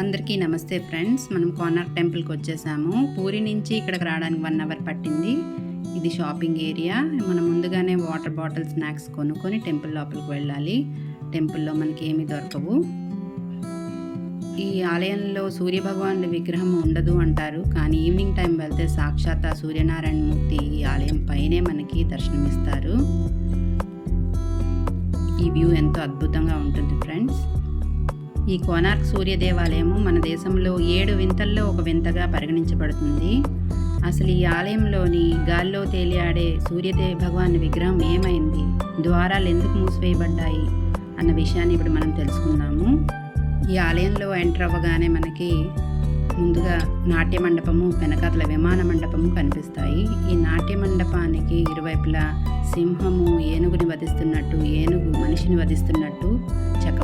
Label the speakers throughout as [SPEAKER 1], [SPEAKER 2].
[SPEAKER 1] అందరికీ నమస్తే ఫ్రెండ్స్. మనం కోనార్క్ టెంపుల్కి వచ్చేసాము. పూరి నుంచి ఇక్కడికి రావడానికి వన్ అవర్ పట్టింది. ఇది షాపింగ్ ఏరియా మనం ముందుగానే వాటర్ బాటిల్ స్నాక్స్ కొనుక్కొని టెంపుల్ లోపలికి వెళ్ళాలి. టెంపుల్లో మనకి ఏమీ దొరకవు. ఈ ఆలయంలో సూర్యభగవానుడి విగ్రహం ఉండదు అంటారు. కానీ ఈవినింగ్ టైం వెళ్తే సాక్షాత్ సూర్యనారాయణ మూర్తి ఈ ఆలయం పైనే మనకి దర్శనమిస్తారు. ఈ వ్యూ ఎంతో అద్భుతంగా ఉంటుంది ఈ కోనార్క్ సూర్య దేవాలయము మన దేశంలో ఏడు వింతల్లో ఒక వింతగా పరిగణించబడుతుంది. అసలు ఈ ఆలయంలోని గాల్లో తేలియాడే సూర్యదేవి భగవాన్ విగ్రహం ఏమైంది? ద్వారాలు ఎందుకు మూసివేయబడ్డాయి? అన్న విషయాన్ని ఇప్పుడు మనం తెలుసుకుందాము. ఈ ఆలయంలో ఎంటర్ అవ్వగానే మనకి ముందుగా నాట్య మండపము వెనకాతల విమాన మండపము కనిపిస్తాయి. ఈ నాట్య మండపానికి ఇరువైపులా సింహము ఏనుగుని వధిస్తున్నట్టు ఏనుగు మనిషిని వధిస్తున్నట్టు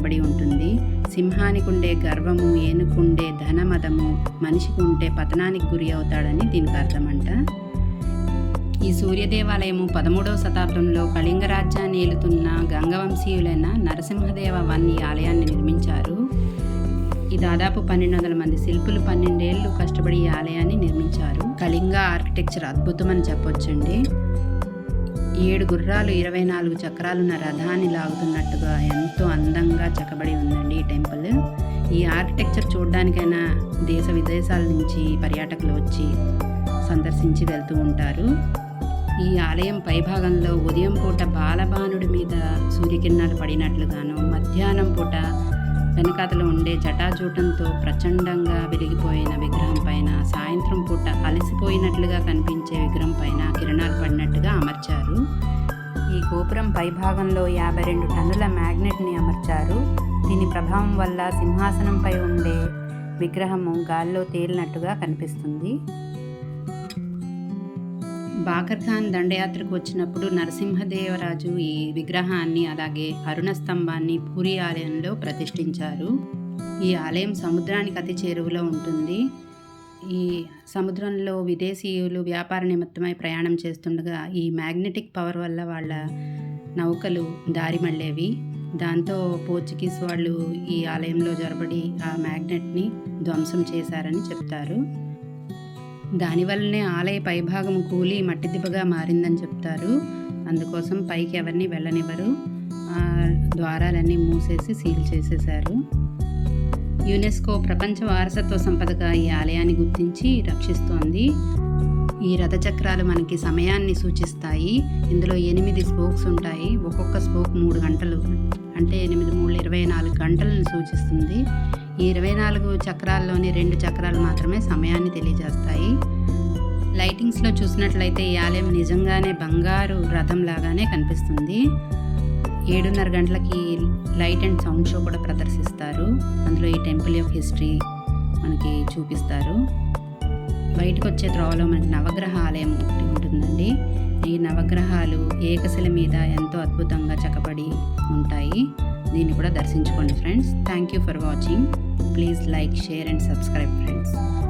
[SPEAKER 1] చెక్కబడి ఉంటుంది. సింహానికి ఉండే గర్వము ఏనుకుండే ధనమదము మనిషికి ఉంటే పతనానికి గురి అవుతాడని దీనికి అర్థమంట. ఈ సూర్య దేవాలయము పదమూడవ శతాబ్దంలో కళింగ రాజ్యాన్ని ఏలుతున్న గంగవంశీయులైన నరసింహదేవ వన్ ఈ ఆలయాన్ని నిర్మించారు. ఈ దాదాపు పన్నెండు వందల మంది శిల్పులు పన్నెండేళ్ళు కష్టపడి ఈ ఆలయాన్ని నిర్మించారు. కళింగ ఆర్కిటెక్చర్ అద్భుతమని చెప్పొచ్చండి. ఏడు గుర్రాలు ఇరవై నాలుగు చక్రాలున్న రథాన్ని లాగుతున్నట్టుగా ఎంతో అందంగా చెక్కబడి ఉందండి ఈ టెంపుల్. ఈ ఆర్కిటెక్చర్ చూడడానికైనా దేశ విదేశాల నుంచి పర్యాటకులు వచ్చి సందర్శించి వెళ్తూ ఉంటారు. ఈ ఆలయం పైభాగంలో ఉదయం పూట బాలబానుడి మీద సూర్యకిరణాలు పడినట్లుగాను మధ్యాహ్నం పూట వెనకాతలో ఉండే జటాజూటంతో ప్రచండంగా వెలిగిపోయిన విగ్రహం పైన సాయంత్రం అలసిపోయినట్లుగా కనిపించే విగ్రహం పైన కిరణాలు పడినట్టుగా అమర్చారు. ఈ గోపురం పైభాగంలో యాభై రెండు టన్నుల మ్యాగ్నెట్ని అమర్చారు. దీని ప్రభావం వల్ల సింహాసనంపై ఉండే విగ్రహము గాల్లో తేలినట్టుగా కనిపిస్తుంది. బాకర్ఖాన్ దండయాత్రకు వచ్చినప్పుడు నరసింహదేవరాజు ఈ విగ్రహాన్ని అలాగే అరుణ స్తంభాన్ని పూరి ఆలయంలో ప్రతిష్ఠించారు. ఈ ఆలయం సముద్రానికి అతి చేరువలో ఉంటుంది. ఈ సముద్రంలో విదేశీయులు వ్యాపార నిమిత్తమై ప్రయాణం చేస్తుండగా ఈ మ్యాగ్నెటిక్ పవర్ వల్ల వాళ్ళ నౌకలు దారి మళ్ళేవి. దాంతో పోర్చుగీస్ వాళ్ళు ఈ ఆలయంలో జొరబడి ఆ మ్యాగ్నెట్ని ధ్వంసం చేశారని చెప్తారు. దానివల్లనే ఆలయ పైభాగం కూలి మట్టి దిబ్బగా మారిందని చెప్తారు. అందుకోసం పైకి ఎవరిని వెళ్ళనివ్వరు. ఆ ద్వారాలన్నీ మూసేసి సీల్ చేసేశారు. యునెస్కో ప్రపంచ వారసత్వ సంపదగా ఈ ఆలయాన్ని గుర్తించి రక్షిస్తోంది. ఈ రథచక్రాలు మనకి సమయాన్ని సూచిస్తాయి. ఇందులో ఎనిమిది స్పోక్స్ ఉంటాయి. ఒక్కొక్క స్పోక్ మూడు గంటలు అంటే ఎనిమిది మూడు ఇరవై నాలుగు గంటలను సూచిస్తుంది. ఈ ఇరవై నాలుగు చక్రాల్లోని రెండు చక్రాలు మాత్రమే సమయాన్ని తెలియజేస్తాయి. లైటింగ్స్లో చూసినట్లయితే ఈ ఆలయం నిజంగానే బంగారు రథం లాగానే కనిపిస్తుంది. ఏడున్నర గంటలకి లైట్ అండ్ సౌండ్ షో కూడా ప్రదర్శిస్తారు. అందులో ఈ టెంపుల్ యొక్క హిస్టరీ మనకి చూపిస్తారు. బయటకు వచ్చే త్రోవలో మనకి నవగ్రహ ఆలయం ఒకటి ఉంటుందండి. ఈ నవగ్రహాలు ఏకశిల మీద ఎంతో అద్భుతంగా చక్కబడి ఉంటాయి. దీన్ని కూడా దర్శించుకోండి friends. Thank you for watching. Please like share and subscribe friends.